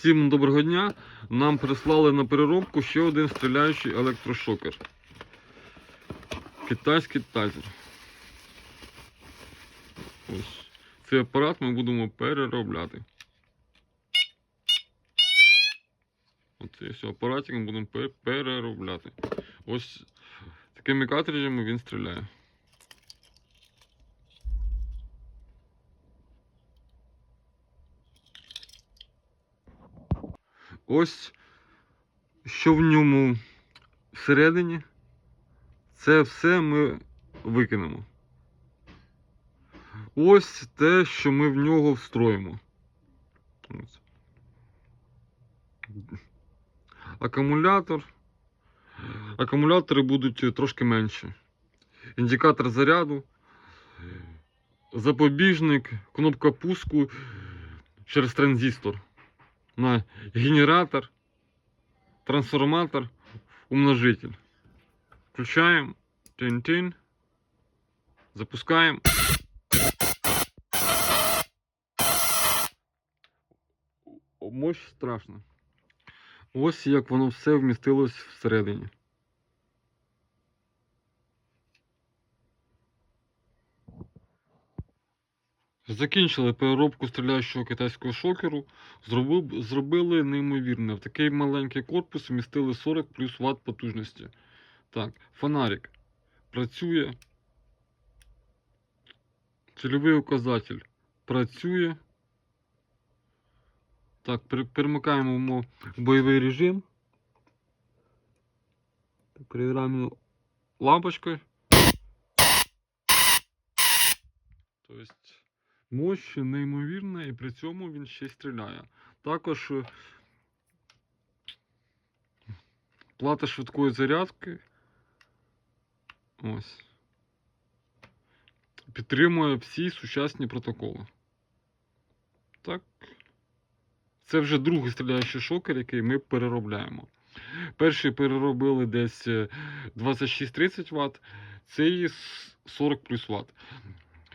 Всім доброго дня. Нам прислали на переробку ще один стріляючий електрошокер. Китайський тайзер. Ось. Цей апарат ми будемо переробляти. Оцей ось апаратик ми будемо переробляти. Ось такими картриджами він стріляє. Ось що в ньому всередині, це все ми викинемо. Ось те, що ми в нього встроїмо. Акумулятор. Акумулятори будуть трошки менші. Індикатор заряду, запобіжник, кнопка пуску через транзистор на генератор, трансформатор, умножитель. Включаем. Тин-тин. Запускаем. Мощь страшна. Ось як воно все вмістилось всередині. Закінчили переробку стріляючого китайського шокеру. Зробив, зробили неймовірне. В такий маленький корпус вмістили 40 плюс Вт потужності. Так, фонарик працює. Цільовий указатель працює. Так, пере- перемикаємо в бойовий режим. Перевіряємо лампочкою. Тобто мощь неймовірна і при цьому він ще й стріляє. Також е, плата швидкої зарядки. Ось. Підтримує всі сучасні протоколи. Так. Це вже другий стріляючий шокер, який ми переробляємо. Перший переробили десь е, 26-30 Вт, цей 40 плюс Вт.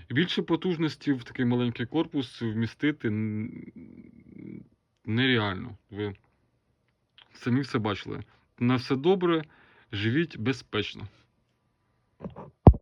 Більше потужності в такий маленький корпус вмістити нереально. Ви самі все бачили. На все добре, живіть безпечно.